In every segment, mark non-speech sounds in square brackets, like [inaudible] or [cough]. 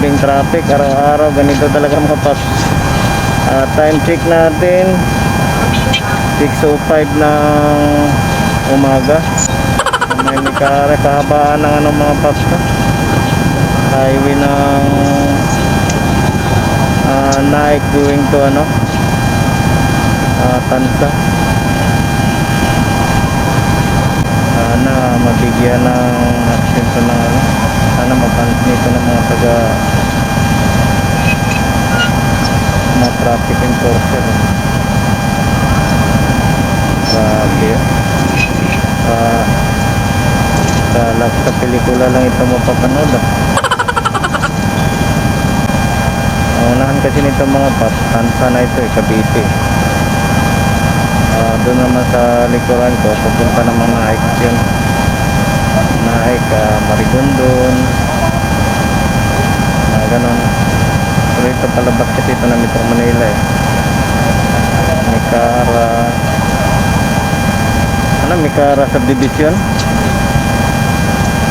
traffic araw-araw ganito talaga mga paps Ah, time check natin. 6.05 ng umaga. May mikara kahabaan ng ano mga paps highway ng ah, Nike going to ano ah, Tansa. Sana mabigyan ng action ng ano sana mapansin nito ng mga taga mga traffic enforcer grabe. Ah. Ah, sa sa pelikula lang ito mapapanood ah. Unahan kasi nito mga pap tansa na ito eh Cavite. Ah, doon naman sa likuran ko pupunta naman Naik yun. Naik uh, Marigondon mga ganon pero ito palabas kasi ito na Metro Manila eh Mikara ano Mikara subdivision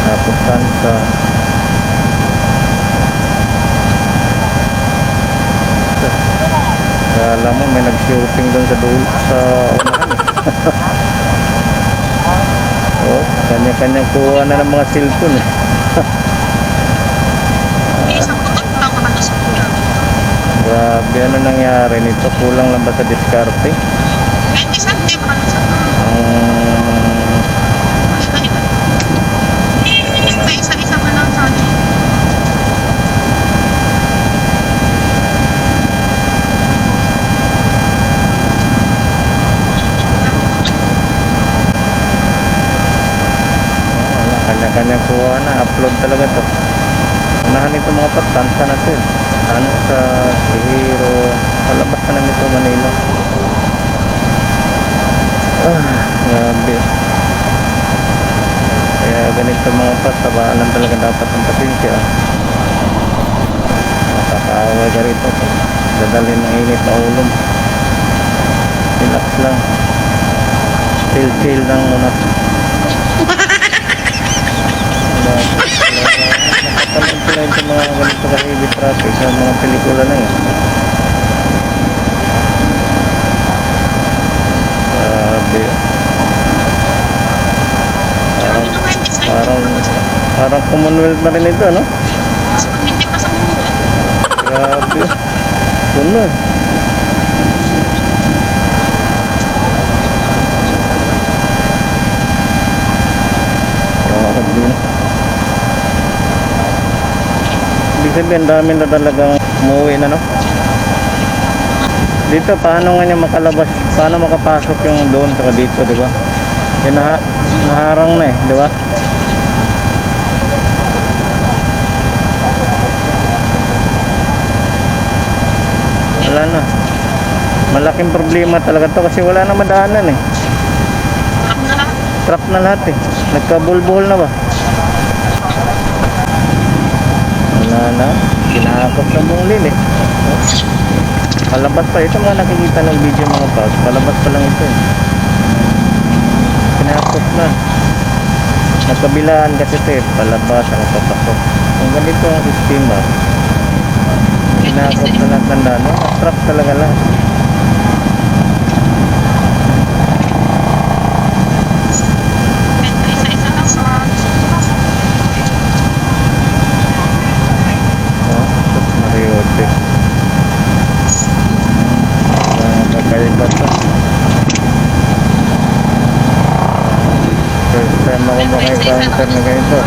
tapos Tansa Kala mo may nag-shooting doon sa dulo sa unahan eh. [laughs] oh, kanya-kanyang kuha na ng mga cellphone eh. [laughs] Isang putok lang naman sa kulang. Grabe, ano nangyari nito? Kulang lang ba sa diskarte? Kahit isang team man sa Ang iba-iba. Ito isa-isa man lang sa atin. wala, kanya-kanyang kuha na. Upload talaga to. Unahan ito mga patansa na to. eh. Ano sa Sihiro. Palabas ka na nito Manila. Ah, grabe. Kaya ganito mga pat, tabaan talaga dapat ang pasensya. Makakaaway ka rito. Dadalhin ng init na ulo. Relax lang. Chill chill lang muna. Wala. Nakatalang sila yung mga ganito ka heavy traffic sa mga pelikula na yun. Grabe. Parang, Ano nga yung design? parang, parang commonwealth na rin ito, no? Hindi pa sa mundo. Grabe. Puno. Grabe. Ibig sabihin, dami na talagang umuwi na, no? Dito, paano nga niya makalabas? Paano makapasok yung doon saka dito, di ba? Naha naharang na eh, di ba? Wala na. Malaking problema talaga to kasi wala na madaanan eh. Trap na lang. Trap na lahat eh. Nagkabulbul na ba? Wala na. Kinahakot na buong lil eh. Palabas pa. Ito mga nakikita ng video mga pals. Palabas pa lang ito eh. Kinahakot na. Nagkabilaan kasi ito eh. Palabas ang papasok. Kung ganito ang sistema, kinahakot na lahat ng dano. Trap talaga lahat. Ito isa-isa lang sa Oh, sus, Mariote. Ah, kakaiba to. First time maka-encounter na ganito.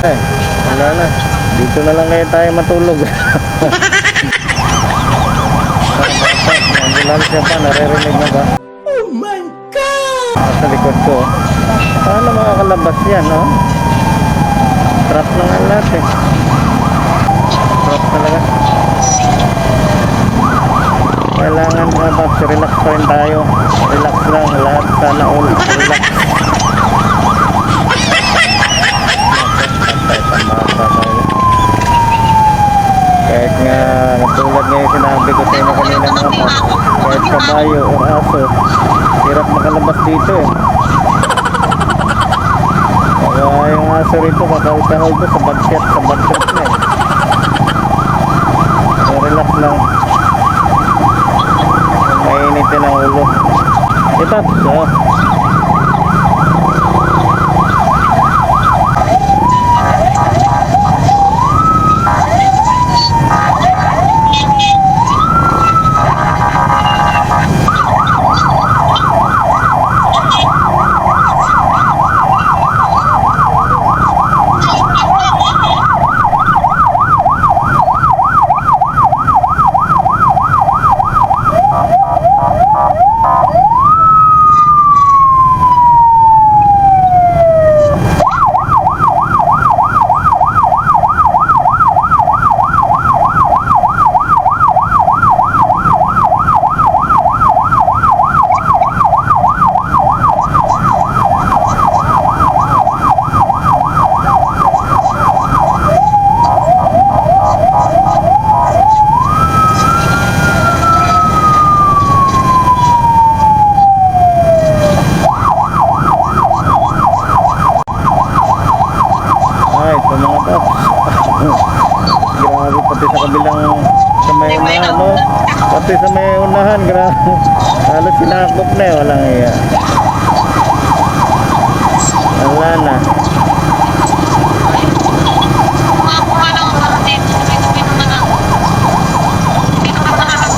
Eh, wala na. Dito na lang kaya tayo matulog. [laughs] Ambulansya pa, naririnig na ba? Oh my God! Sa likod ko. Paano makakalabas yan, no? Trap lang ang lahat eh. Trap talaga. Kailangan mga paps, relax pa rin tayo. Relax lang, lahat sana all. Relax. Pantay, pamasa tayo. Kahit nga, yung sinabi ko sa inyo kanina mga paps, kahit kabayo o aso, hirap makalabas dito eh. Kaya yung aso rito, kakahol-kahol ko sa budget, sa budget na eh. So, relax lang. Mainitin ang ulo. Ito, so. Ay, ito mga paps. grabe, pati sa kabilang sa may unahan, no? Pati sa may unahan, grabe. Halos sinakop na eh, walang iya. Wala na. Kumakuha lang ako dito. Dito naman ako. Dito ka na lang.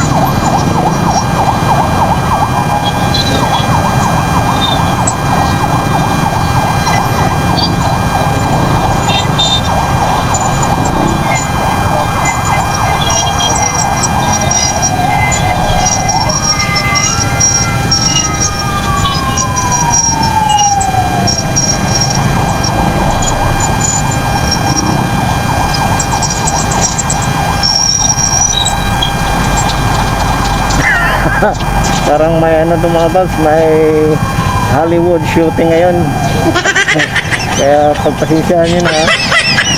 [laughs] Parang may ano paps, may Hollywood shooting ngayon. [laughs] Kaya pagpasisyahan nyo na,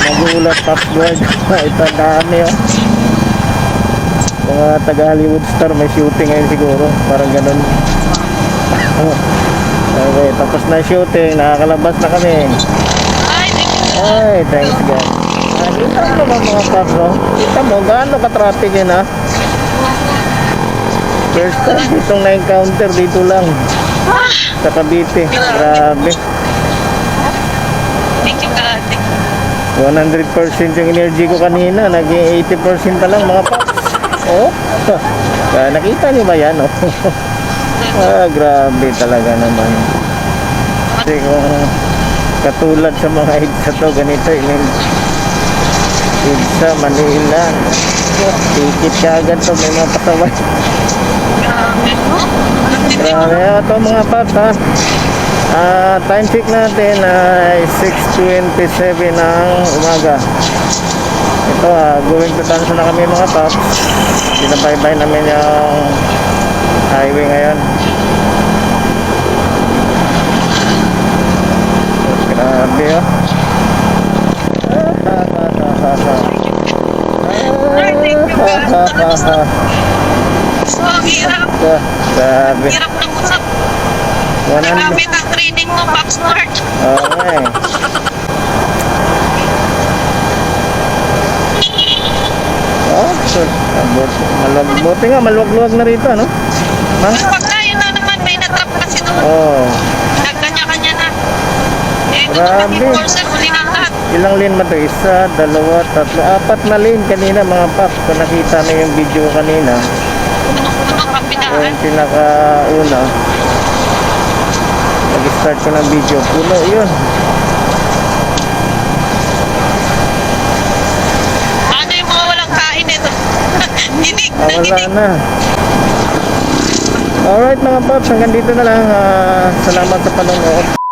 magulat Pops Guard. [laughs] Ito dami oh. Mga taga Hollywood star may shooting ngayon siguro. Parang ganun. okay, tapos na shooting, nakakalabas na kami. Ay, thanks God. Ah, kita mo naman mga paps, no? Kita mo, gaano ka-traffic yun, ha? First time itong na-encounter dito lang. Sa Cavite. Grabe. Thank you, God. Thank you. 100% yung energy ko kanina. Naging 80% na lang mga paps. Oh. Kaya [laughs] nakita niyo ba yan, oh? [laughs] ah, grabe talaga naman. Kasi kung katulad sa mga EDSA to, ganito yung EDSA, Manila. Tikit ka agad to, may mga pasaway. Grabe. Grabe ito mga paps ha. Ah, time check natin ay 6.27 ng umaga. Ito ah, going to Tanso na kami mga paps. Pinabaybay namin yung highway ngayon. Grabe oh. [laughs] So, ang hirap. Grabe. Hirap ng usap. 100. Nagamit ang training mo, Foxnord. Okay. Oh. Abot. Maluwag. Buti nga, maluwag-luwag na rito, ano? Ha? Pag tayo na naman, may natrap kasi doon. Oh. Nagkanya-kanya na. Eh, ito Grabe. naman yung forcer, uli na lahat. Ilang lane ba to? Isa, dalawa, tatlo, apat na lane kanina mga paps. Kung nakita na yung video kanina, ito yung pinakauna. Nag-start ko ng video. Puno yun. Ano yung mga walang kain ito? [laughs] ginig na ah, ginig. na. Alright mga paps, hanggang dito na lang. Uh, salamat sa panunod.